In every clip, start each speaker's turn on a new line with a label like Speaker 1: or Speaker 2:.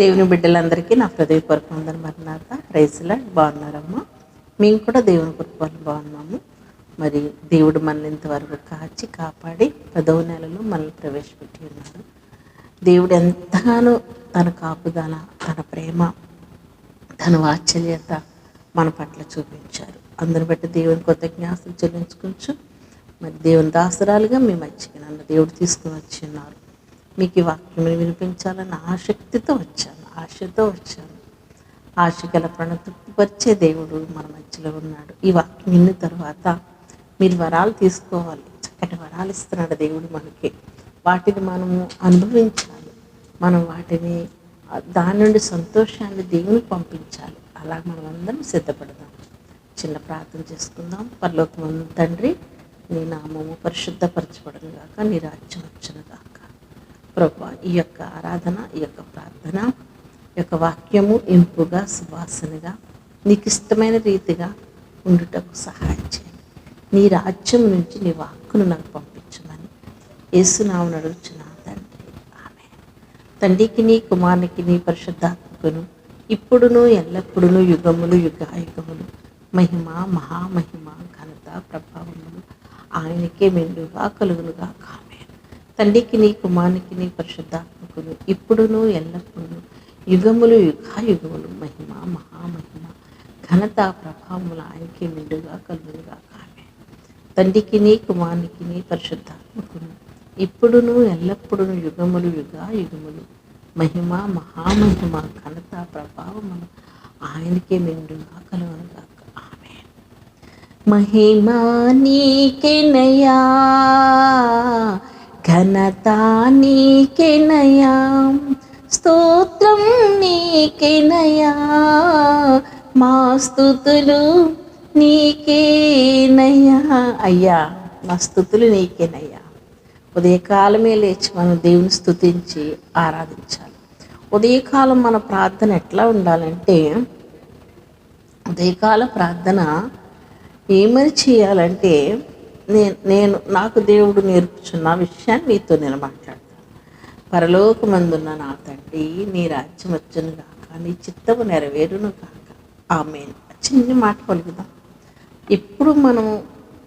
Speaker 1: దేవుని బిడ్డలందరికీ నా హృదయపూర్వక మరి మరణాత ప్రైజ్లా బాగున్నారమ్మా. మేము కూడా దేవుని కృపలు బాగున్నాము. మరి దేవుడు మనల్ని ఇంతవరకు కాచి కాపాడి పదవ నెలలో మనల్ని ప్రవేశపెట్టి ఉన్నాడు దేవుడు ఎంతగానో తన కాపుదల తన ప్రేమ తన వాత్సల్యత మన పట్ల చూపించారు. అందరిని బట్టి దేవుని కృతజ్ఞాస్తులు చెల్లించుకోవచ్చు. మరి దేవుని దాసరాలుగా మేము మధ్యకి నన్ను దేవుడు తీసుకుని వచ్చి ఉన్నారు. మీకు ఈ వాక్యం వినిపించాలని ఆసక్తితో వచ్చాను ఆశతో వచ్చాను. ఆశ గల తృప్తిపరిచే దేవుడు మన మధ్యలో ఉన్నాడు. ఈ వాక్యం విన్న తర్వాత మీరు వరాలు తీసుకోవాలి. చక్కటి వరాలు ఇస్తున్నాడు దేవుడు మనకి. వాటిని మనము అనుభవించాలి. మనం వాటిని దాని నుండి సంతోషాన్ని దేవునికి పంపించాలి. అలా మనం అందరం సిద్ధపడదాం. చిన్న ప్రార్థన చేసుకుందాం. పరలోకమందు తండ్రి నీ నామము పరిశుద్ధపరచబడను గాక నీ రాజ్యం వచ్చును ప్రభు ఈ యొక్క ఆరాధన ఈ యొక్క ప్రార్థన ఈ యొక్క వాక్యము ఇంపుగా సువాసనగా నీకు ఇష్టమైన రీతిగా ఉండుటకు సహాయం చేయండి. నీ రాజ్యం నుంచి నీ వాక్కును నాకు పంపించమని యేసునామను అడుగుచున్నా తండ్రి ఆమె తండ్రికి నీ కుమారునికి నీ పరిశుద్ధాత్మకును ఇప్పుడును ఎల్లప్పుడును యుగములు యుగాయుగములు మహిమ మహామహిమ ఘనత ప్రభావములు ఆయనకే మెండుగా కలుగునుగా కాను తల్లికి నీ కుమారునికి నీ పరిశుద్ధాత్మకులు ఇప్పుడును ఎల్లప్పుడూ యుగములు యుగాయుగములు మహిమ మహామహిమ ఘనత ప్రభావములు ఆయనకి మెండుగా కలుగునుగా కామే తండ్రికి నీ కుమారునికి నీ పరిశుద్ధాత్మకును ఇప్పుడును ఎల్లప్పుడును యుగములు యుగాయుగములు మహిమ మహామహిమ ఘనత ప్రభావములు ఆయనకే మెండుగా కలుగునుగా ఆమె మహిమా నీకెనయా ఘనత నీకెనయా స్తోత్రం నీకెనయా మా స్థుతులు నీకేనయ్యా అయ్యా మా స్థుతులు నీకేనయ్యా ఉదయకాలమే లేచి మనం దేవుని స్థుతించి ఆరాధించాలి. ఉదయకాలం మన ప్రార్థన ఎట్లా ఉండాలంటే ఉదయకాల ప్రార్థన ఏమని చేయాలంటే నేను నేను నాకు దేవుడు నేర్పుచున్న విషయాన్ని మీతో నేను మాట్లాడతాను. పరలోకమందున్న నా తండ్రి నీ రాజ్యం వచ్చును కాక నీ చిత్తము నెరవేరును కాక ఆమె చిన్ని మాట పలుకుదాం. ఎప్పుడు మనం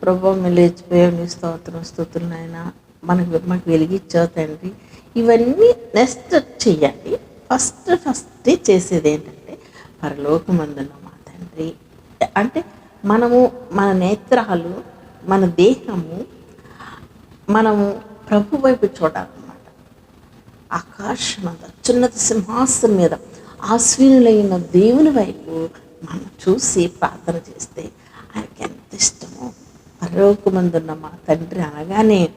Speaker 1: ప్రభావం లేచిపోయాం నీ స్తోత్రం స్థుతులనైనా మనకు మనకు వెలిగించావు తండ్రి. ఇవన్నీ నెక్స్ట్ చెయ్యాలి ఫస్ట్ ఫస్ట్ చేసేది ఏంటంటే పరలోకమందున్న మా తండ్రి. అంటే మనము మన నేత్రాలు మన దేహము మనము ప్రభు వైపు చూడాలన్నమాట. ఆకాశం అంత అత్యున్నత సింహాసనం మీద ఆశ్వీనులైన దేవుని వైపు మనం చూసి ప్రార్థన చేస్తే ఆయనకి ఎంత ఇష్టమో పరలోకమందున్న మా తండ్రి అనగానే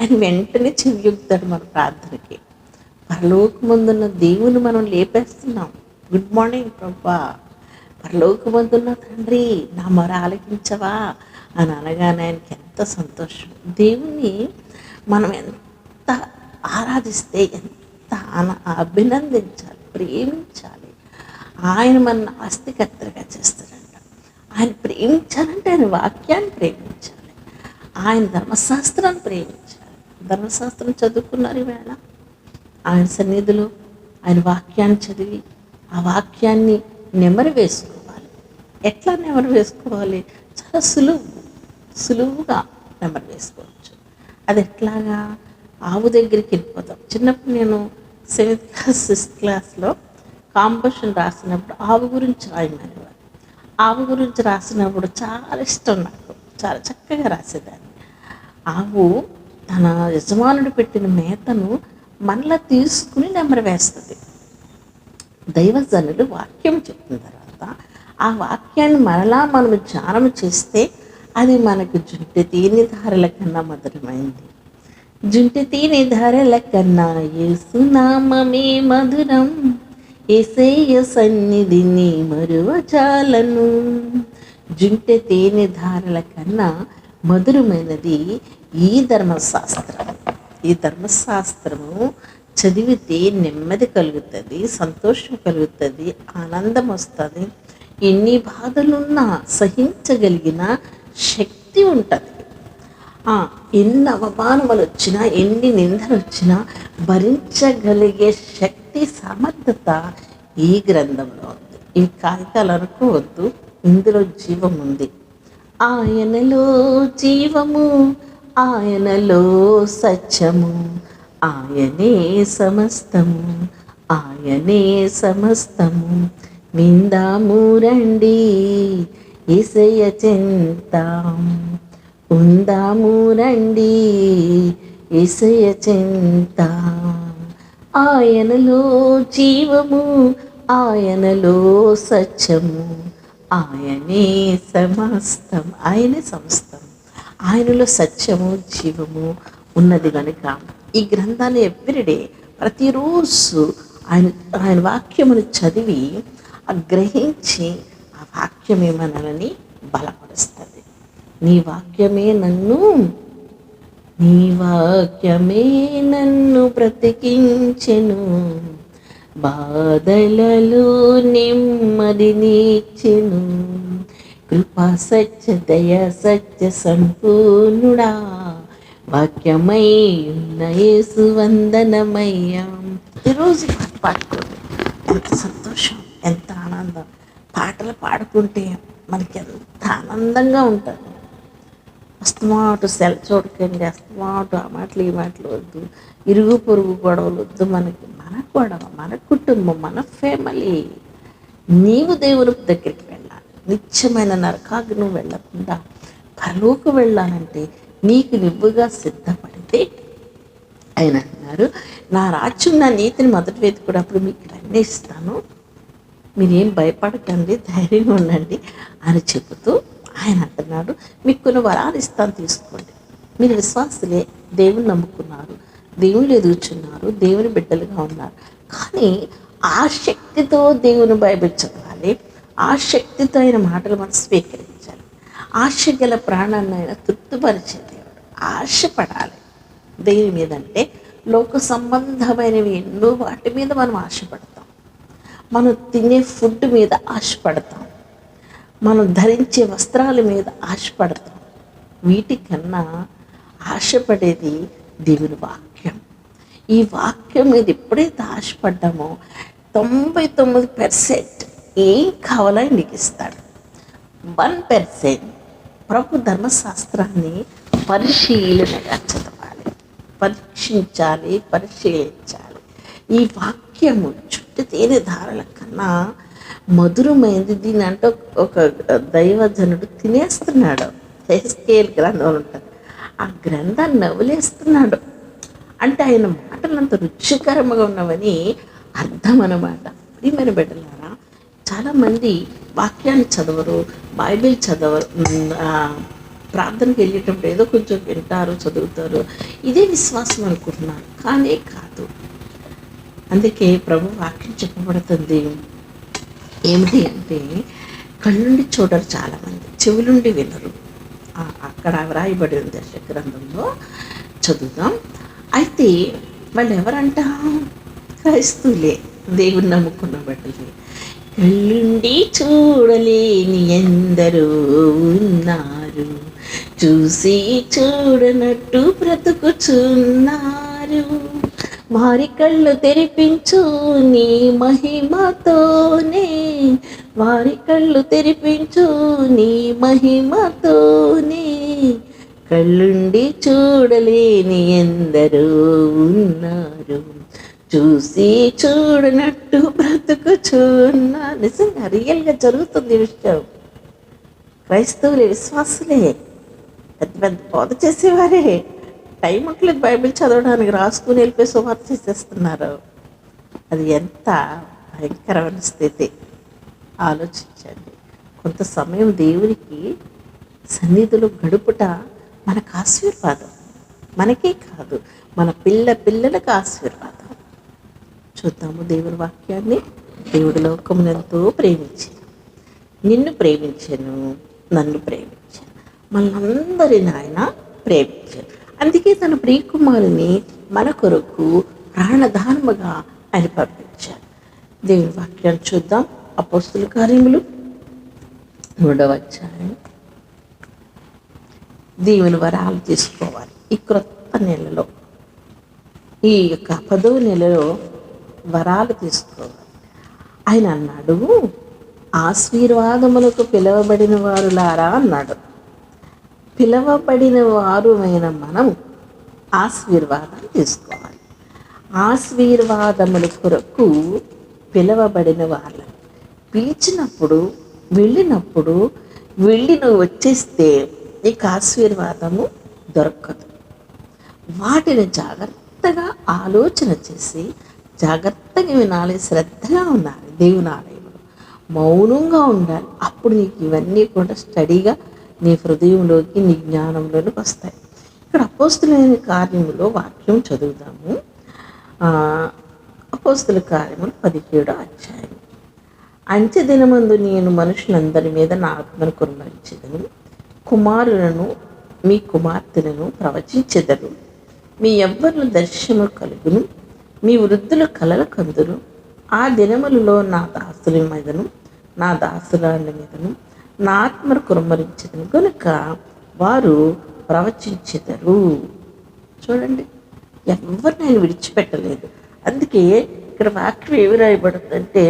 Speaker 1: ఆయన వెంటనే చెవియుగుతాడు మన ప్రార్థనకి. పరలోకమందున్న దేవుని మనం లేపేస్తున్నాం. గుడ్ మార్నింగ్ ప్రభా. పరలోకమందున్న తండ్రి నా మొర ఆలకించవా? అని అనగానే ఆయనకి ఎంత సంతోషం. దేవుణ్ణి మనం ఎంత ఆరాధిస్తే ఎంత అన అభినందించాలి ప్రేమించాలి. ఆయన మన ఆస్తికర్తగా చేస్తాడంట. ఆయన ప్రేమించాలంటే ఆయన వాక్యాన్ని ప్రేమించాలి. ఆయన ధర్మశాస్త్రాన్ని ప్రేమించాలి. ధర్మశాస్త్రం చదువుకున్నారు ఈవేళ. ఆయన సన్నిధిలో ఆయన వాక్యాన్ని చదివి ఆ వాక్యాన్ని నెమరు వేసుకోవాలి. ఎట్లా నెమరు వేసుకోవాలి? చాలా సులువు. సులువుగా నెంబర్ వేసుకోవచ్చు. అది ఎట్లాగా? ఆవు దగ్గరికి వెళ్ళిపోతాం. చిన్నప్పుడు నేను సెవెంత్ క్లాస్ సిక్స్త్ క్లాస్లో కాంపోజిషన్ రాసినప్పుడు ఆవు గురించి రాయమనేవారు. ఆవు గురించి రాసినప్పుడు చాలా ఇష్టం నాకు. చాలా చక్కగా రాసేదాన్ని. ఆవు తన యజమానుడు పెట్టిన మేతను మళ్ళా తీసుకుని నెమరు వేస్తుంది. దైవజనులు వాక్యం చెప్పిన తర్వాత ఆ వాక్యాన్ని మరలా మనం ధ్యానం చేస్తే అది మనకు జుంటి తీని ధారల కన్నా మధురమైంది. జుంటి తీని ధారల కన్నా ఏసునామమే మధురం. ఏసేయ సన్నిధిని మరువజాలను జుంటె తేనె ధారల కన్నా మధురమైనది ఈ ధర్మశాస్త్రం. ఈ ధర్మశాస్త్రము చదివితే నెమ్మది కలుగుతుంది సంతోషం కలుగుతుంది ఆనందం వస్తుంది. ఎన్ని బాధలున్నా సహించగలిగిన శక్తి ఉంటుంది. ఆ, ఎన్ని అవమానములు వచ్చినా ఎన్ని నిందలు వచ్చినా భరించగలిగే శక్తి సమర్థత ఈ గ్రంథంలో ఉంది. ఈ కాగితాలు అనుకోవద్దు ఇందులో జీవం ఉంది. ఆయనలో జీవము ఆయనలో సత్యము ఆయనే సమస్తము ఆయనే సమస్తము. విందాము రండి ఇసయ చింతాం. ఉందాము రండి ఇసయ చింత. ఆయనలో జీవము ఆయనలో సత్యము ఆయనే సమస్తం ఆయనే సమస్తం. ఆయనలో సత్యము జీవము ఉన్నది కనుక ఈ గ్రంథాన్ని ఎవ్రీడే ప్రతిరోజు ఆయన ఆయన వాక్యమును చదివి గ్రహించి వాక్యమే మనల్ని బలపరుస్తుంది. నీ వాక్యమే నన్ను నీ వాక్యమే నన్ను బ్రతికించెను. బాధలలో నెమ్మదినిచ్చెను కృపా సత్య దయ సత్య సంపూర్ణుడా. వాక్యమై ఉన్న యేసు వందనమయ్యా. ఈరోజు పాట పాడుకోండి ఎంత సంతోషం ఎంత ఆనందం. పాటలు పాడుకుంటే మనకి ఎంత ఆనందంగా ఉంటుంది. అస్తమాటు సెల్ చూడకండి అస్తమాటు ఆ మాటలు ఈ మాటలు వద్దు. ఇరుగు పొరుగు గొడవలు వద్దు మనకి. మన గొడవ మన కుటుంబం మన ఫ్యామిలీ నీవు దేవుని దగ్గరికి వెళ్ళాలి. నిత్యమైన నరకాగ్ను వెళ్ళకుండా పరలోకి వెళ్ళాలంటే నీకు నువ్వుగా సిద్ధపడితే ఆయన అన్నారు నా రాజ్యం నా నీతిని మొదటి వెతుకున్నప్పుడు మీకు ఇవన్నీ ఇస్తాను మీరేం భయపడకండి ధైర్యంగా ఉండండి అని చెబుతూ ఆయన అంటున్నాడు. మీకు కొన్ని వరాలు ఇస్తాను తీసుకోండి. మీరు విశ్వాసులే దేవుని నమ్ముకున్నారు. దేవుని ఎదుగుచున్నారు దేవుని బిడ్డలుగా ఉన్నారు. కానీ ఆ శక్తితో దేవుని బైబిల్ చదవాలి. ఆ శక్తితో ఆయన మాటలు మనం స్వీకరించాలి. ఆశ గల ప్రాణాన్ని ఆయన తృప్తిపరిచే దేవుడు. ఆశపడాలి. దేని మీద అంటే లోక సంబంధమైనవి ఎన్నో వాటి మీద మనం ఆశపడతాం. మనం తినే ఫుడ్ మీద ఆశపడతాం. మనం ధరించే వస్త్రాల మీద ఆశపడతాం. వీటికన్నా ఆశపడేది దేవుని వాక్యం. ఈ వాక్యం మీద ఎప్పుడైతే ఆశపడ్డామో తొంభై తొమ్మిది పర్సెంట్ ఏం కావాలో నీకు ఇస్తాడు. వన్ పర్సెంట్ ప్రభు ధర్మశాస్త్రాన్ని పరిశీలనగా చదవాలి. పరీక్షించాలి పరిశీలించాలి. ఈ వాక్యము చుట్టూ తేనె ధారల కన్నా మధురమైంది దీని అంటే ఒక దైవజనుడు తినేస్తున్నాడు. హెస్కేల్ గ్రంథం ఉంటుంది ఆ గ్రంథాన్ని నవ్వులేస్తున్నాడు. అంటే ఆయన మాటలు అంత రుచికరంగా ఉన్నవని అర్థం అన్నమాట ప్రియమైన బిడ్డలారా చాలామంది వాక్యాన్ని చదవరు బైబిల్ చదవరు ప్రార్థనకి వెళ్ళేటప్పుడు ఏదో కొంచెం వింటారు చదువుతారు. ఇదే విశ్వాసం అనుకుంటున్నారు. కానీ అందుకే ప్రభు వాక్యం చెప్పబడుతుంది. ఏమిటి అంటే కళ్ళుండి చూడరు చాలామంది చెవులుండి వినరు. అక్కడ వ్రాయబడి ఉంది దర్శ గ్రంథంలో. చదువుదాం. అయితే వాళ్ళు ఎవరంట క్రైస్తువులే. దేవుని నమ్ముకున్న బట్టలే కళ్ళుండి చూడలేని ఎందరో ఉన్నారు. చూసి చూడనట్టు బ్రతుకుచున్నారు. వారి కళ్ళు తెరిపించు నీ మహిమతోనే. వారి కళ్ళు తెరిపించు నీ మహిమతోనే. కళ్ళుండి చూడలేని ఎందరో ఉన్నారు. చూసి చూడనట్టు బ్రతుకుచున్నా నిజంగా రియల్గా జరుగుతుంది విషయం. క్రైస్తవులే విశ్వాసులే. పెద్ద పెద్ద బోధ చేసేవారే. టైం ఉండలేదు బైబిల్ చదవడానికి రాసుకుని వెళ్ళిపోయి సువార్త చేసేస్తున్నారు అది ఎంత భయంకరమైన స్థితి. ఆలోచించండి. కొంత సమయం దేవునికి సన్నిధిలో గడుపుట మనకు ఆశీర్వాదం. మనకే కాదు మన పిల్ల పిల్లలకు ఆశీర్వాదం. చూద్దాము దేవుని వాక్యాన్ని. దేవుడి లోకమును ఎంతో ప్రేమించాను నిన్ను ప్రేమించాను నన్ను ప్రేమించాను మనందరిని ఆయన ప్రేమించాను అందుకే తన ప్రియకుమారుని మన కొరకు ప్రాణధానముగా ఆయన పంపించారు దేవుని వాక్యాన్ని చూద్దాం. అపోస్తుల కార్యములు మూడవ అధ్యాయం. వరాలు తీసుకోవాలి. ఈ క్రొత్త నెలలో ఈ యొక్క పదవ నెలలో వరాలు తీసుకోవాలి. ఆయన అన్నాడు ఆశీర్వాదములకు పిలువబడిన వారులారా అన్నాడు. పిలవబడిన వారుమైన మనం ఆశీర్వాదం తీసుకోవాలి. ఆశీర్వాదముల కొరకు పిలవబడిన వాళ్ళని పిలిచినప్పుడు వెళ్ళినప్పుడు వెళ్ళి నువ్వు వచ్చేస్తే నీకు ఆశీర్వాదము దొరకదు. వాటిని జాగ్రత్తగా ఆలోచన చేసి జాగ్రత్తగా వినాలి శ్రద్ధగా ఉండాలి దేవుని ఆలయంలో. మౌనంగా ఉండాలి. అప్పుడు నీకు ఇవన్నీ కూడా స్టడీగా నీ హృదయంలోకి నీ జ్ఞానంలోకి వస్తాయి. ఇక్కడ అపోస్తులైన కార్యములో వాక్యం చదువుదాము. అపోస్తుల కార్యములు పదిహేడు అధ్యాయం. అంత్య దినమందు నేను మనుషులందరి మీద నా ఆత్మను కురుమరించెదను కుమారులను మీ కుమార్తెలను ప్రవచించదను. మీ ఎవ్వరు దర్శనము కలుగును. మీ వృద్ధుల కలల కందురు ఆ దినములలో నా దాసుల మీదను నా దాసురాళ్ళ మీదను నా ఆత్మను కురుమరించెదను. కనుక వారు ప్రవచించెదరు. చూడండి ఎవరు నేను విడిచిపెట్టలేదు. అందుకే ఇక్కడ వాక్యం ఏమి రాయబడుతుందంటే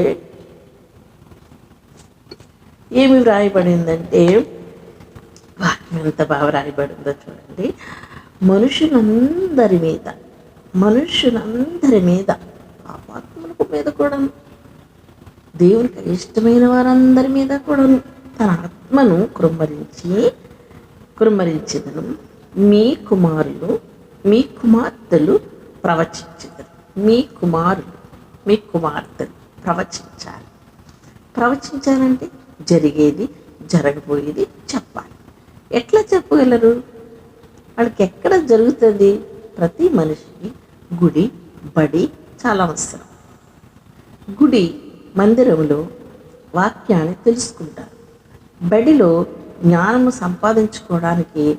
Speaker 1: ఏమి వ్రాయబడిందంటే వాక్యం ఎంత బాగా రాయబడిందో చూడండి. మనుషులందరి మీద మనుషులందరి మీద పాపాత్ములకు మీద కూడాను దేవునికి ఇష్టమైన వారందరి మీద కూడాను తన ఆత్మను కుమ్మరించి కుమ్మరించదను మీ కుమారులు మీ కుమార్తెలు ప్రవచించదరు. మీ కుమారులు మీ కుమార్తెలు ప్రవచించాలి. ప్రవచించాలంటే జరిగేది జరగబోయేది చెప్పాలి. ఎట్లా చెప్పగలరు? వాళ్ళకి ఎక్కడ జరుగుతుంది? ప్రతి మనిషికి గుడి బడి చాలా అవసరం. గుడి మందిరంలో వాక్యాన్ని తెలుసుకుంటారు. బడిలో జ్ఞానము సంపాదించుకోవడానికి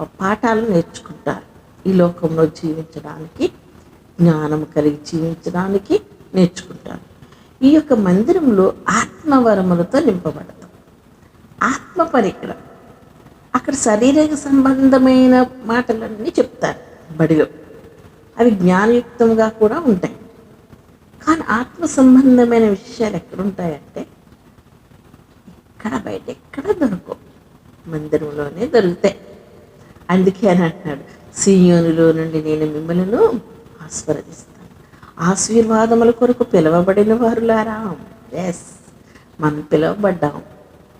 Speaker 1: పాఠాలు నేర్చుకుంటారు. ఈ లోకంలో జీవించడానికి జ్ఞానం కలిగి జీవించడానికి నేర్చుకుంటారు. ఈ యొక్క మందిరంలో ఆత్మవరములతో నింపబడతాం. ఆత్మ పరికరం. అక్కడ శారీరక సంబంధమైన మాటలన్నీ చెప్తారు బడిలో. అవి జ్ఞానయుక్తంగా కూడా ఉంటాయి. కానీ ఆత్మ సంబంధమైన విషయాలు ఎక్కడుంటాయంటే ఇక్కడ బయట ఎక్కడ దొరకవు. మందిరంలోనే దొరుకుతాయి. అందుకే అని అంటున్నాడు సీయోనులో నుండి నేను మిమ్మల్ని ఆస్వాదిస్తాను ఆశీర్వాదముల కొరకు పిలవబడిన వారులారా? ఎస్ మనం పిలవబడ్డాం.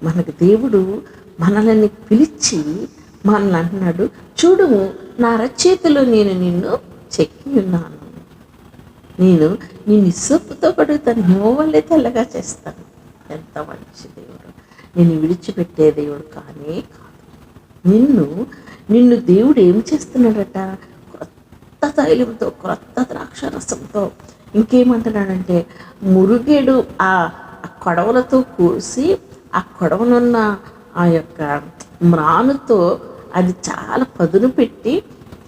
Speaker 1: మనకు దేవుడు మనల్ని పిలిచి మనల్ని అంటున్నాడు చూడు నా రచయితలో నేను నిన్ను చెక్కి ఉన్నాను. నేను నిన్ను నిస్సొప్పుతో పడుతాను హిమవల్లే తెల్లగా చేస్తాను ఎంత మంచిది. నేను విడిచిపెట్టే దేవుడు కానే కాదు. నిన్ను నిన్ను దేవుడు ఏం చేస్తున్నాడట? క్రొత్త తైలంతో క్రొత్త ద్రాక్ష రసంతో ఇంకేమంటున్నాడంటే మురుగేడు ఆ ఆ కొడవలతో కూసి ఆ కొడవనున్న ఆ యొక్క మ్రానుతో అది చాలా పదును పెట్టి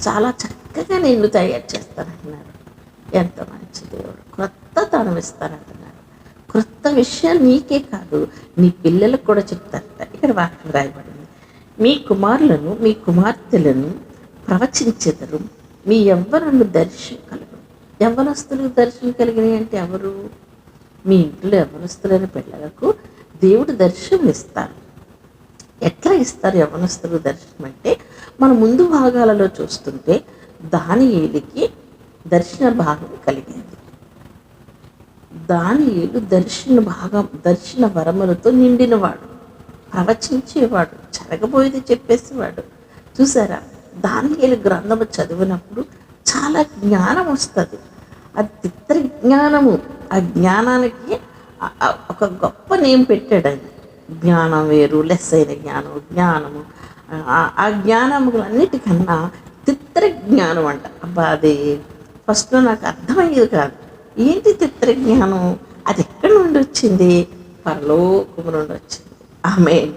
Speaker 1: చాలా చక్కగా నిన్ను తయారు చేస్తానంటున్నాడు. ఎంత మంచి దేవుడు. క్రొత్త తనం ఇస్తానంటున్నాడు. క్రొత్త విషయాలు నీకే కాదు నీ పిల్లలకు కూడా చెప్తారట ఇక్కడ వాక్యం రాయబడింది. మీ కుమారులను మీ కుమార్తెలను ప్రవచించెదరు. మీ ఎవ్వరನ್ನು దర్శనం కలుగు యవ్వనస్తులకు దర్శనం కలిగినాయి అంటే ఎవరు? మీ ఇంట్లో యవ్వనస్తులైన పిల్లలకు దేవుడు దర్శనం ఇస్తారు. ఎట్లా ఇస్తారు యవనస్తులు దర్శనం అంటే మన ముందు భాగాలలో చూస్తుంటే దాని ఏలికి దర్శన భాగం కలిగింది. దానియులు దర్శన భాగం దర్శన వరములతో నిండినవాడు. ప్రవచించేవాడు జరగబోయేది చెప్పేసేవాడు. చూసారా? దాని గ్రంథము చదివినప్పుడు చాలా జ్ఞానం వస్తుంది. అది తిత్ర జ్ఞానము. ఆ జ్ఞానానికి ఒక గొప్ప నేమ్ పెట్టాడు ఆయన. జ్ఞానం వేరు లెస్ అయిన జ్ఞానం జ్ఞానము. ఆ- ఆ జ్ఞానములన్నిటికన్నా తిత్ర జ్ఞానం అంట అబ్బా అది ఫస్ట్లో నాకు అర్థమయ్యేది కాదు. ఏంటి తిత్ర జ్ఞానం అది ఎక్కడి నుండి వచ్చింది? పరలోకము నుండి వచ్చింది. ఆమె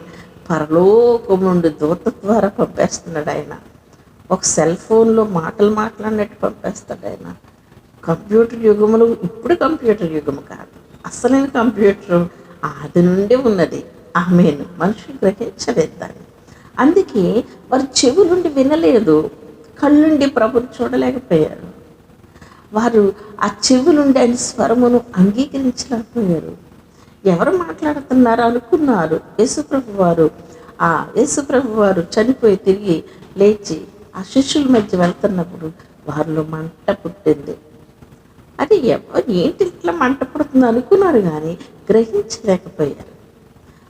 Speaker 1: పరలోకము నుండి దూత ద్వారా పంపేస్తున్నాడు ఆయన. ఒక సెల్ ఫోన్లో మాటలు మాట్లాడినట్టు పంపేస్తాడు ఆయన. కంప్యూటర్ యుగములు ఇప్పుడు కంప్యూటర్ యుగము కాదు. అసలైన కంప్యూటర్ ఆది నుండి ఉన్నది. ఆమెను. మనిషి గ్రహించలేదు దాన్ని అందుకే వారు చెవులుండి వినలేదు. కళ్ళుండి ప్రభుని చూడలేకపోయారు. వారు ఆ చెవులుండి ఆయన స్వరమును అంగీకరించలేకపోయారు. ఎవరు మాట్లాడుతున్నారు అనుకున్నారు. యేసుప్రభు వారు ఆ యేసుప్రభు వారు చనిపోయి తిరిగి లేచి ఆ శిష్యుల మధ్య వెళ్తున్నప్పుడు వారిలో మంట పుట్టింది. అది ఎవరు ఏంటి ఇట్లా మంట పుడుతుంది అనుకున్నారు కానీ గ్రహించలేకపోయారు.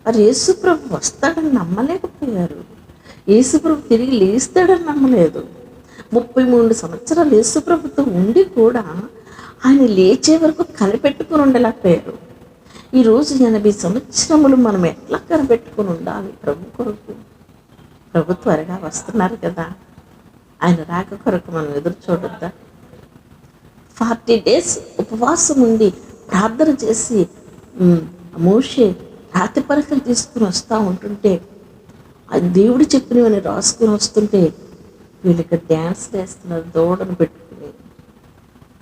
Speaker 1: వారు యేసుప్రభు వస్తాడని నమ్మలేకపోయారు. యేసుప్రభు తిరిగి లేస్తాడని నమ్మలేదు. ముప్పై మూడు సంవత్సరాలు యేసుప్రభుతో ఉండి కూడా ఆయన లేచే వరకు కనిపెట్టుకుని ఉండలేకపోయారు. ఈరోజు ఎనభై సంవత్సరములు మనం ఎట్లా కనిపెట్టుకుని ఉండాలి? ప్రభు కొరకు. ప్రభు త్వరగా వస్తున్నారు కదా. ఆయన రాక కొరకు మనం ఎదురు చూడొద్దా? ఫార్టీ డేస్ ఉపవాసం ఉండి ప్రార్థన చేసి ఉమ్, మోషే రాతి పరకలు తీసుకుని వస్తూ ఉంటుంటే ఆ దేవుడు చెప్పినవని రాసుకుని వస్తుంటే వీళ్ళకి డ్యాన్స్ వేస్తున్నారు దూడను పెట్టుకుని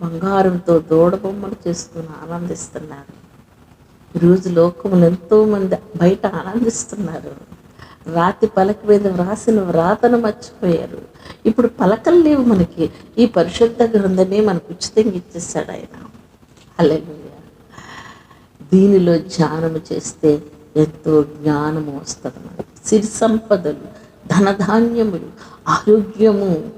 Speaker 1: బంగారంతో దూడ బొమ్మలు చేసుకుని ఆనందిస్తున్నారు. ఈరోజు లోకములు ఎంతోమంది బయట ఆనందిస్తున్నారు. రాతి పలక మీద వ్రాసిన వ్రాతను మర్చిపోయారు. ఇప్పుడు పలకలు లేవు మనకి. ఈ పరిశుద్ధ గ్రంథమే మనకు ఉచితంగా ఇచ్చేస్తాడు ఆయన. అలా దీనిలో ధ్యానము చేస్తే ఎంతో జ్ఞానము వస్తుంది మనకి. సిరి సంపదలు ధనధాన్యములు ఆరోగ్యము.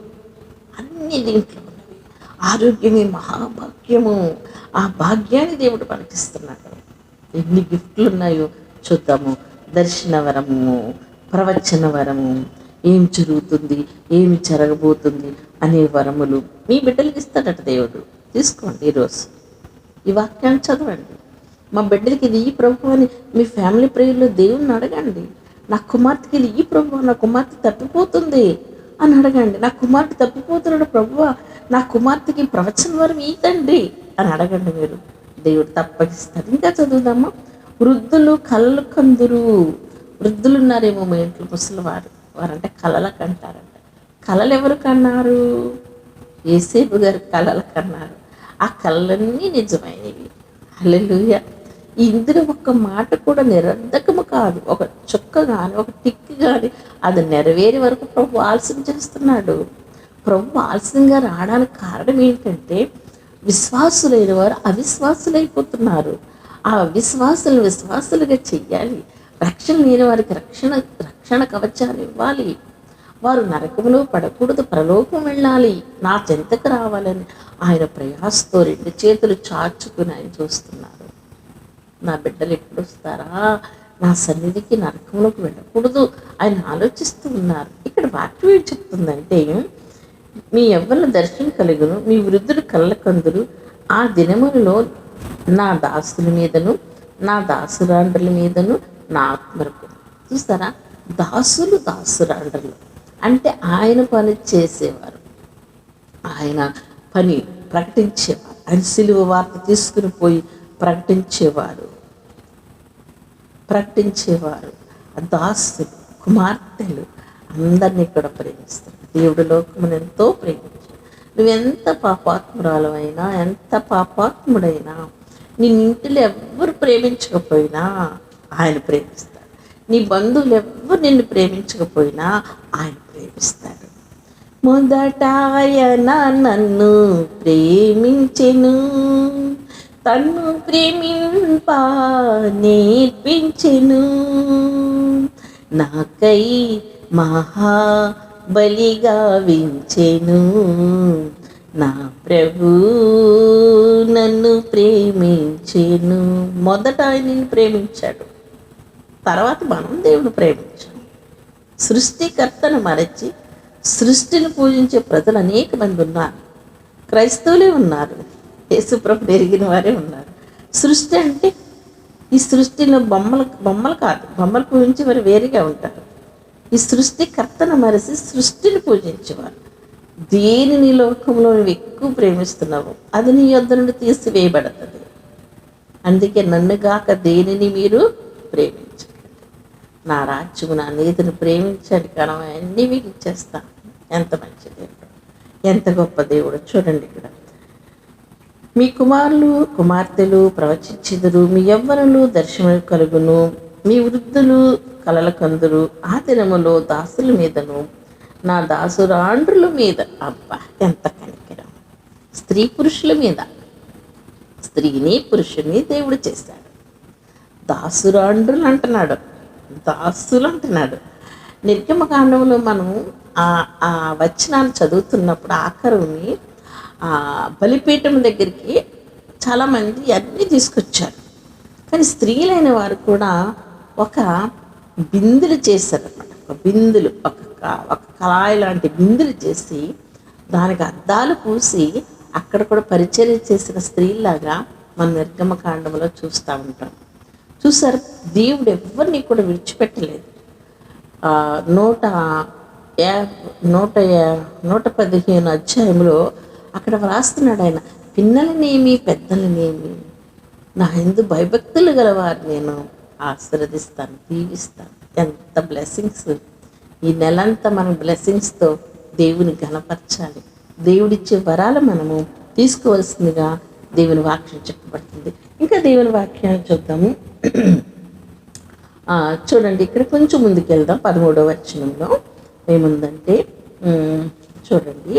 Speaker 1: అన్ని దీంట్లో ఉన్నవి. ఆరోగ్యమే మహాభాగ్యము. ఆ భాగ్యాన్ని దేవుడు మనకిస్తున్నాడు. ఎన్ని గిఫ్ట్లు ఉన్నాయో చూద్దాము. దర్శన వరము ప్రవచన వరము ఏం జరుగుతుంది? ఏమి జరగబోతుంది? అనే వరములు మీ బిడ్డలకి ఇస్తాడట దేవుడు. తీసుకోండి ఈరోజు. ఈ వాక్యాన్ని చదవండి. మా బిడ్డలకి ఇది ఈ ప్రభు అని మీ ఫ్యామిలీ ప్రేయర్లో దేవుణ్ణి అడగండి. నా కుమార్తెకి ఇది ఈ ప్రభు నా కుమార్తె తప్పిపోతుంది. అని అడగండి. నా కుమార్తె తప్పిపోతున్నాడు ప్రభువా. నా కుమార్తెకి ప్రవచన వరం ఈతండి అని అడగండి మీరు. దేవుడు తప్పకిస్తాడు ఇంకా చదువుదామా? వృద్ధులు కళ్ళు కందురు. వృద్ధులు ఉన్నారేమో మా ఇంట్లో ముసలివారు. వారంటే కళలకు అంటారంట కళలు ఎవరు కన్నారు? ఏసేపు గారు కళలు కన్నారు. ఆ కళలన్నీ నిజమైనవి. హల్లెలూయా. ఇందులో ఒక్క మాట కూడా నిరర్ధకము కాదు. ఒక చుక్క కానీ ఒక టిక్ కానీ అది నెరవేరే వరకు ప్రభు ఆలస్యం చేస్తున్నాడు. ప్రభు ఆలస్యంగా రావడానికి కారణం ఏంటంటే విశ్వాసులైన వారు అవిశ్వాసులైపోతున్నారు. ఆ అవిశ్వాసులు విశ్వాసులుగా చెయ్యాలి. రక్షణ లేని వారికి రక్షణ రక్షణ కవచాలు ఇవ్వాలి. వారు నరకములో పడకూడదు ప్రలోకం వెళ్ళాలి. నా చెంతకు రావాలని ఆయన ప్రయాసతో రెండు చేతులు చాచుకుని ఆయన చూస్తున్నారు. నా బిడ్డలు ఎప్పుడు వస్తారా? నా సన్నిధికి నరకంలోకి వెళ్ళకూడదు. ఆయన ఆలోచిస్తూ ఉన్నారు. ఇక్కడ వాక్యం ఏం చెప్తుందంటే మీ ఎవ్వరిని దర్శనం కలుగును మీ వృద్ధులు కళ్ళకందులు. ఆ దినములలో నా దాసుల మీదను నా దాసురాండ్రుల మీదను నా ఆత్మరకు చూస్తారా? దాసులు దాసురాండ్రులు. అంటే ఆయన పని చేసేవారు. ఆయన పని ప్రకటించేవారు. ఆయన సిలువ వార్త తీసుకుని పోయి ప్రకటించేవారు. ప్రకటించేవారు. దాసులు కుమార్తెలు అందరినీ కూడా ప్రేమిస్తారు. దేవుడు లోకమును ఎంతో ప్రేమించాడు. నువ్వెంత అయినా ఎంత పాపాత్ముడైనా నీ ఇంటిలో ఎవ్వరు ప్రేమించకపోయినా ఆయన ప్రేమిస్తాడు నీ బంధువులు ఎవ్వరు నిన్ను ప్రేమించకపోయినా ఆయన ప్రేమిస్తాడు మొదట ఆయన నన్ను ప్రేమించెను. తన్ను ప్రేమింప నేర్పించెను నాకై మహాబలిగా వించెను. నా ప్రభు నన్ను ప్రేమించెను. మొదట ఆయన ప్రేమించాడు. తర్వాత మనం దేవుని ప్రేమించాం. సృష్టికర్తను మరచి సృష్టిని పూజించే ప్రజలు అనేక మంది ఉన్నారు. క్రైస్తవులే ఉన్నారు. యేసుప్రభు ఎరిగిన వారే ఉన్నారు. సృష్టి అంటే ఈ సృష్టిలో బొమ్మలు బొమ్మలు కాదు. బొమ్మలు పూజించి వారు వేరుగా ఉంటారు. ఈ సృష్టికర్తను మరిసి సృష్టిని పూజించేవారు. దేనిని లోకంలో నువ్వు ఎక్కువ ప్రేమిస్తున్నావు అది నీ యొద్ద నుండి తీసివేయబడుతుంది. అందుకే నన్ను గాక దేనిని మీరు ప్రేమించకండి. నా రాజ్యము నా నీతిని ప్రేమించండి. కనం అన్నీ మీకు ఇచ్చేస్తాను. ఎంత మంచి దేవుడు. ఎంత గొప్ప దేవుడు. చూడండి ఇక్కడ. మీ కుమారులు కుమార్తెలు ప్రవచించెదరు మీ యవ్వనులు దర్శనం కలుగును. మీ వృద్ధులు కలల కందురు. ఆ దినములో దాసుల మీదను నా దాసురాండ్రుల మీద. అబ్బా ఎంత కనికరం. స్త్రీ పురుషుల మీద. స్త్రీని పురుషుని దేవుడు చేశాడు. దాసురాండ్రులు అంటున్నాడు దాసులు అంటున్నాడు నిర్గమకాండంలో మనం ఆ ఆ వచనాన్ని చదువుతున్నప్పుడు ఆఖరుని బలిపీఠం దగ్గరికి చాలామంది అన్నీ తీసుకొచ్చారు. కానీ స్త్రీలైన వారు కూడా ఒక బిందులు చేశారు అనమాట ఒక బిందులు ఒక ఒక కళాయి లాంటి బిందులు చేసి దానికి అద్దాలు పూసి అక్కడ కూడా పరిచర్య చేసిన స్త్రీలాగా మన నిర్గమకాండంలో చూస్తూ ఉంటాం. చూసారు? దేవుడు ఎవరిని కూడా విడిచిపెట్టలేదు. నూట యా నూట యా- నూట పదిహేను అధ్యాయంలో అక్కడ వ్రాస్తున్నాడు ఆయన పిన్నలనేమి పెద్దలనేమి నా హిందూ భయభక్తులు గలవారు నేను ఆశీర్వదిస్తాను దీవిస్తాను. ఎంత బ్లెస్సింగ్స్ ఈ నెలంతా మనం బ్లెస్సింగ్స్తో దేవుని ఘనపరచాలి. దేవుడిచ్చే వరాలు మనము తీసుకోవాల్సిందిగా దేవుని వాక్యం చెప్పబడుతుంది. ఇంకా దేవుని వాక్యాన్ని చూద్దాము. చూడండి ఇక్కడ కొంచెం ముందుకు వెళ్దాం పదమూడవ వచనంలో. ఏముందంటే చూడండి.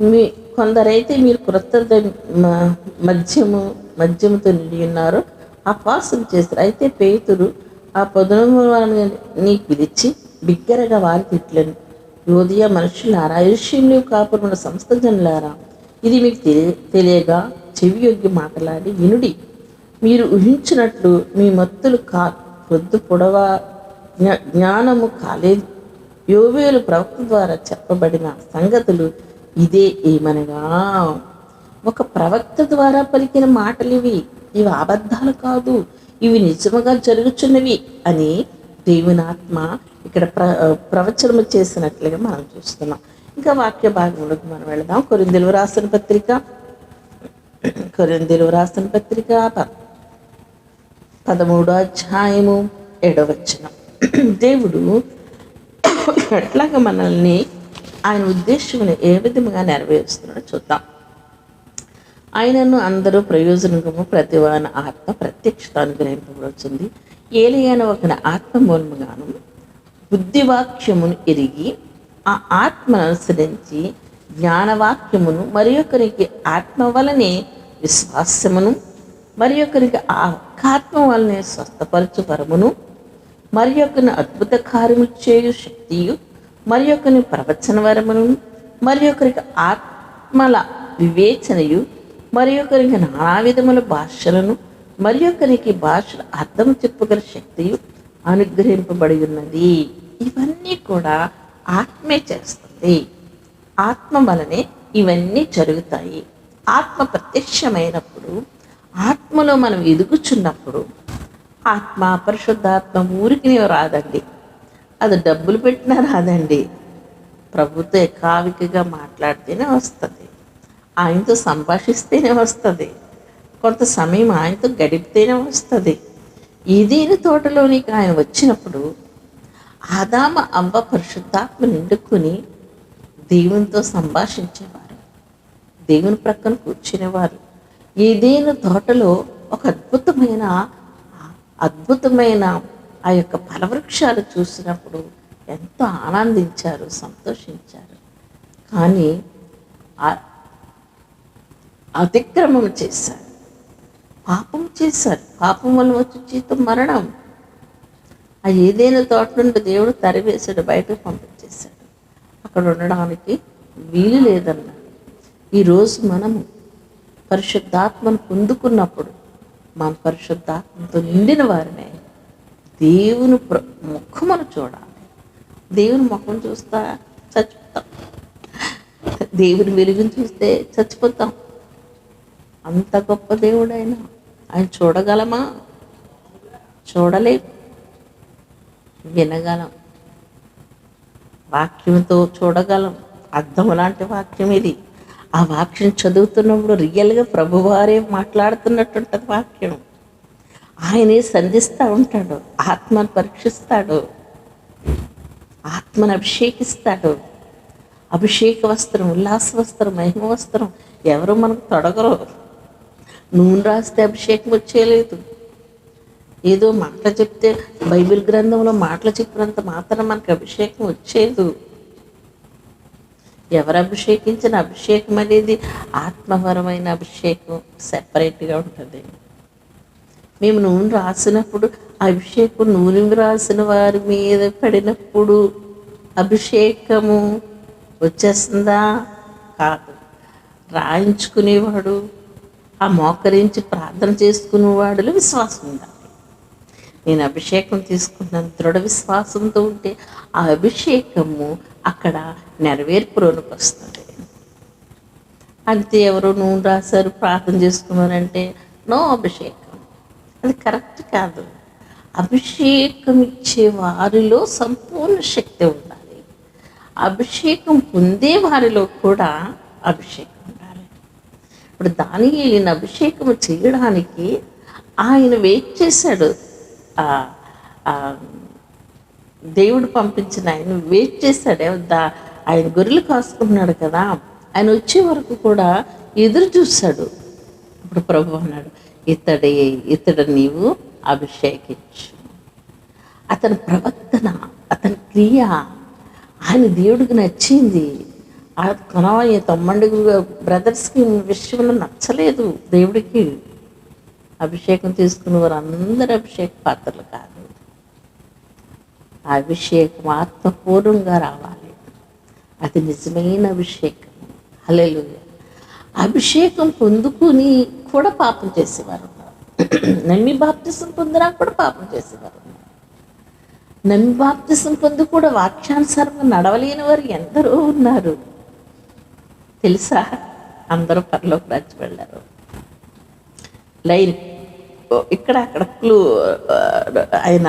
Speaker 1: మీ కొందరైతే మీరు క్రొత్త మ- మద్యము మద్యముతో నిండి ఉన్నారు. అపాసులు చేస్తారు. అయితే పేతురు ఆ పొదనని పిలిచి బిగ్గరగా వారి తిట్లను. యోధియ మనుషులారా ఇరుష్యంలో కాపురమున సంస్థ జనులారా ఇది మీకు తెలియ తెలియగా చెవి యొగ్గి మాట్లాడి వినుడి. మీరు ఊహించినట్లు మీ మత్తులు కా పొద్దు పొడవ జ్ఞా- జ్ఞానము కాలేదు. యోవేలు ప్రవక్త ద్వారా చెప్పబడిన సంగతులు ఇదే ఏమనగా ఒక ప్రవక్త ద్వారా పలికిన మాటలు ఇవి ఇవి అబద్ధాలు కాదు ఇవి నిజముగా జరుగుచున్నవి అని దేవుని ఆత్మ ఇక్కడ ప్ర ప్రవచనము చేసినట్లుగా మనం చూస్తున్నాం. ఇంకా వాక్య భాగంలోకి మనం వెళదాం. కొరిందెలు రాసిన పత్రిక కొరిందెలు రాసిన పత్రిక పదమూడో అధ్యాయము ఏడవచనం దేవుడు ఎట్లాగ మనల్ని ఆయన ఉద్దేశమును ఏ విధముగా నెరవేరుస్తున్నాడో చూద్దాం. ఆయనను అందరూ ప్రయోజనము ప్రతివాన ఆత్మ ప్రత్యక్షత అనుగ్రహింపబడుతుంది ఏలియన ఒక ఆత్మ మూలముగాను బుద్ధివాక్యమును ఎరిగి ఆ ఆత్మను అనుసరించి జ్ఞానవాక్యమును మరి ఒకరికి ఆత్మ వలనే విశ్వాసమును మరి ఒకరికి ఆత్మ వలనే స్వస్థపరచు వరమును మరి ఒకరిని అద్భుత కార్యములు చేయు శక్తియు మరి ఒకరిని ప్రవచన వరమును మరి ఒకరికి ఆత్మల వివేచనయు మరి ఒకరికి నానా విధముల భాషలను మరి ఒకరికి భాషల అర్థం చెప్పగల శక్తియు అనుగ్రహింపబడి ఉన్నది ఇవన్నీ కూడా ఆత్మే చేస్తుంది. ఆత్మ వలనే ఇవన్నీ జరుగుతాయి. ఆత్మ ప్రత్యక్షమైనప్పుడు ఆత్మలో మనం ఎదుగుచున్నప్పుడు ఆత్మ పరిశుద్ధాత్మ ఊరికి రాదండి. అది డబ్బులు పెట్టినా రాదండి. ప్రభుత్వ ఏకావికగా మాట్లాడితేనే వస్తుంది. ఆయనతో సంభాషిస్తేనే వస్తుంది. కొంత సమయం ఆయనతో గడిపితేనే వస్తుంది. ఏదేని తోటలోనికి ఆయన వచ్చినప్పుడు ఆదామ అంబ పరిశుద్ధాత్మ నిండుకుని దేవునితో సంభాషించేవారు. దేవుని ప్రక్కన కూర్చునేవారు. ఏదైనా తోటలో ఒక అద్భుతమైన అద్భుతమైన ఆ యొక్క ఫలవృక్షాలు చూసినప్పుడు ఎంతో ఆనందించారు సంతోషించారు. కానీ ఆ- అతిక్రమం చేశారు. పాపం చేశారు. పాపం వల్ల వచ్చి జీతం మరణం. ఆ ఏదైనా తోట నుండి దేవుడు తరివేశాడు బయటకు పంపించేశాడు. అక్కడ ఉండడానికి వీలు లేదన్నాడు. ఈరోజు మనము పరిశుద్ధాత్మను పొందుకున్నప్పుడు మన పరిశుద్ధాత్మతో నిండిన వారినే దేవుని ప్ర ముఖమును చూడాలి. దేవుని ముఖం చూస్తా చచ్చిపోతాం. దేవుని వెలుగుని చూస్తే చచ్చిపోతాం. అంత గొప్ప దేవుడైన ఆయన చూడగలమా? చూడలేము వినగలం. వాక్యంతో చూడగలం. అర్థం లాంటి వాక్యం ఇది. ఆ వాక్యం చదువుతున్నప్పుడు రియల్గా ప్రభువారే మాట్లాడుతున్నట్టుంటుంది వాక్యం. ఆయనే సంధిస్తూ ఉంటాడు ఆత్మను పరీక్షిస్తాడు ఆత్మను అభిషేకిస్తాడు. అభిషేక వస్త్రం ఉల్లాస వస్త్రం మహిమ వస్త్రం ఎవరు మనకు తొడగరు. నూనె రాస్తే అభిషేకం వచ్చేయలేదు. ఏదో మాటలు చెప్తే బైబిల్ గ్రంథంలో మాటలు చెప్పినంత మాత్రం మనకు అభిషేకం వచ్చేదు ఎవరు అభిషేకించిన అభిషేకం అనేది ఆత్మపరమైన అభిషేకం సెపరేట్గా ఉంటుంది. మేము నూనె రాసినప్పుడు అభిషేకం నూనె రాసిన వారి మీద పడినప్పుడు అభిషేకము వచ్చేస్తుందా? కాదు. రాయించుకునేవాడు ఆ మోకరించి ప్రార్థన చేసుకునేవాడులో విశ్వాసం ఉండాలి. నేను అభిషేకం తీసుకున్నాను దృఢ విశ్వాసంతో ఉంటే ఆ అభిషేకము అక్కడ నెరవేర్పులోనికి వస్తుంది. అంతే ఎవరో నూనె రాశారు ప్రార్థన చేసుకున్నారంటే నో అభిషేకం. అది కరెక్ట్ కాదు. అభిషేకం ఇచ్చే వారిలో సంపూర్ణ శక్తి ఉండాలి. అభిషేకం పొందే వారిలో కూడా అభిషేకం ఉండాలి. ఇప్పుడు దాని వెళ్ళిన అభిషేకం చేయడానికి ఆయన వెయిట్ చేశాడు. ఆ, దేవుడు పంపించిన ఆయన వెయిట్ చేశాడు. దా ఆయన గొర్రెలు కాసుకుంటున్నాడు కదా. ఆయన వచ్చే వరకు కూడా ఎదురు చూశాడు. ఇప్పుడు ప్రభు అన్నాడు ఇతడి ఇతడు నీవు అభిషేకించు. అతని ప్రవర్తన అతని క్రియ ఆయన దేవుడికి నచ్చింది. ఆ కొనవయ్య తమ్మండి బ్రదర్స్కి విషయంలో నచ్చలేదు దేవుడికి. అభిషేకం తీసుకున్న వారు అందరు అభిషేక పాత్రలు కాదు. అభిషేకం ఆత్మపూర్వంగా రావాలి. అది నిజమైన అభిషేకం. హల్లెలూయా. అభిషేకం పొందుకుని కూడా పాపం చేసేవారు. నమ్మి బాప్తిసం పొందినా కూడా పాపం చేసేవారు. నమ్మి బాప్తిసం పొంది కూడా వాక్యానుసారంగా నడవలేని వారు ఎందరో ఉన్నారు. తెలుసా? అందరూ పరలోకి రాజ్యం వెళ్ళారు. లైన్ ఇక్కడ అక్కడ క్లూ ఆయన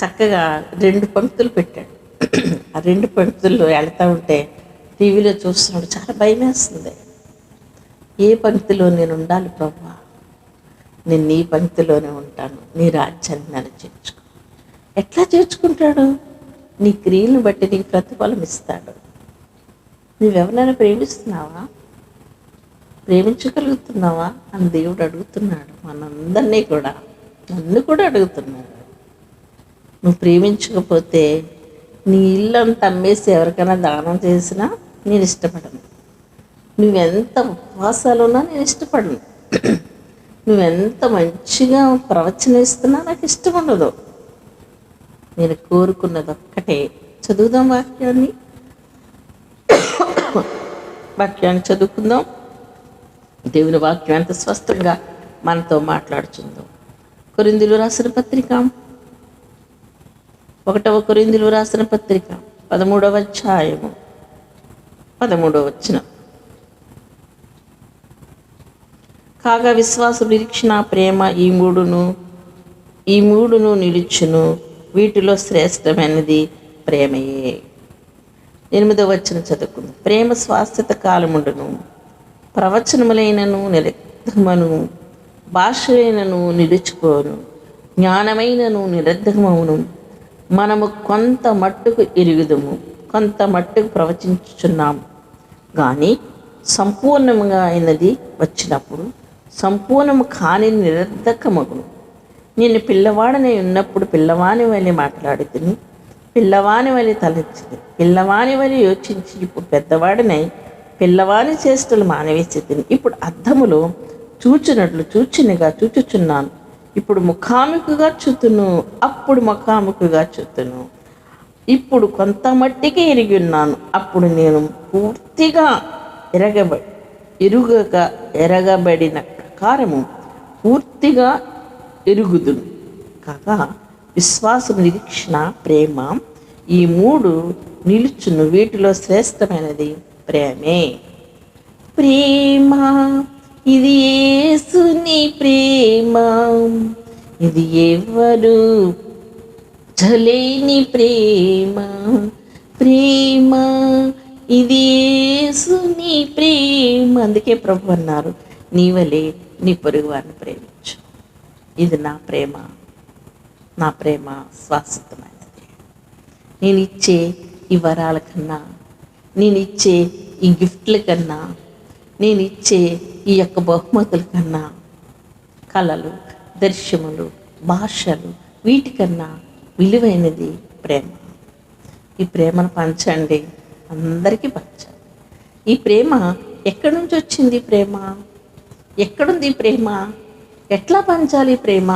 Speaker 1: చక్కగా రెండు పంక్తులు పెట్టాడు. ఆ రెండు పంక్తుల్లో వెళ్తూ ఉంటే టీవీలో చూస్తున్నాడు. చాలా భయం వేస్తుంది ఏ పంక్తిలో నేను ఉండాలి ప్రభా నేను నీ పంక్తిలోనే ఉంటాను. నీ రాజ్యాన్ని నన్ను చేర్చుకో. ఎట్లా చేర్చుకుంటాడు? నీ క్రియలను బట్టి నీకు ప్రతిఫలం ఇస్తాడు. నువ్వెవరైనా ప్రేమిస్తున్నావా? ప్రేమించగలుగుతున్నావా? అని దేవుడు అడుగుతున్నాడు. మనందరినీ కూడా. నన్ను కూడా అడుగుతున్నాడు. నువ్వు ప్రేమించకపోతే నీ ఇల్లు అంతా అమ్మేసి ఎవరికైనా దానం చేసినా నేను ఇష్టపడను. నువ్వెంత ఉపవాసాలున్నా నేను ఇష్టపడను. నువ్వెంత మంచిగా ప్రవచన ఇస్తున్నా నాకు ఇష్టం ఉండదు నేను కోరుకున్నది ఒక్కటే చదువుదాం వాక్యాన్ని. వాక్యాన్ని చదువుకుందాం. దేవుని వాక్యం ఎంత స్పష్టంగా మనతో మాట్లాడుచుందాం కొరిందులు రాసిన పత్రిక. ఒకటవ కొరిందులు రాసిన పత్రిక. పదమూడవ అధ్యాయము. పదమూడవ వచ్చిన కాగా విశ్వాస నిరీక్షణ ప్రేమ ఈ మూడును ఈ మూడును నిలుచును. వీటిలో శ్రేష్టమైనది ప్రేమయే. ఎనిమిదవ వచ్చిన చదువుకుంది. ప్రేమ స్వాస్థ్యత కాలముండును ప్రవచనములైనను నిరర్ధకమను భాషలైనను నిలుచుకోను జ్ఞానమైనను నిరర్ధకమవును. మనము కొంత మట్టుకు ఎరుగుదము కొంత మట్టుకు ప్రవచించుచున్నాము కానీ సంపూర్ణముగా అయినది వచ్చినప్పుడు సంపూర్ణము కాని నిరర్ధకమగును. నేను పిల్లవాడనే ఉన్నప్పుడు పిల్లవాని వలి మాట్లాడుతుంది పిల్లవాని వలి తలెచ్చింది పిల్లవాని వలి యోచించి ఇప్పుడు పెద్దవాడినై పిల్లవాని చేష్టలు మానవేచితిని. ఇప్పుడు అర్థములో చూచినట్లు చూచినగా చూచుచున్నాను. ఇప్పుడు ముఖాముఖిగా చూతును అప్పుడు ముఖాముఖిగా చూతును. ఇప్పుడు కొంత మట్టికి ఎరిగి ఉన్నాను అప్పుడు నేను పూర్తిగా ఎరగబ ఎరుగక ఎరగబడిన ప్రకారము పూర్తిగా ఎరుగుదును. కాగా విశ్వాసం నిరీక్షణ ప్రేమ ఈ మూడు నిలుచును. వీటిలో శ్రేష్టమైనది ప్రేమే. ప్రేమ ఇది ఏసుని ప్రేమ. ఇది ఎవరు చలేని ప్రేమ. ప్రేమ ఇది ఏసుని ప్రేమ. అందుకే ప్రభు అన్నారు నీ వలే నీ పొరుగు వారిని ప్రేమించు. ఇది నా ప్రేమ. నా ప్రేమ శాశ్వతమైనది నేను ఇచ్చే ఈ వరాల కన్నా నేను ఇచ్చే ఈ గిఫ్ట్ల కన్నా నేను ఇచ్చే ఈ యొక్క బహుమతుల కన్నా కళలు దర్శములు భాషలు వీటికన్నా విలువైనది ప్రేమ. ఈ ప్రేమను పంచండి. అందరికీ పంచండి ఈ ప్రేమ ఎక్కడి నుంచి వచ్చింది ప్రేమ? ఎక్కడుంది ప్రేమ? ఎట్లా పంచాలి ప్రేమ?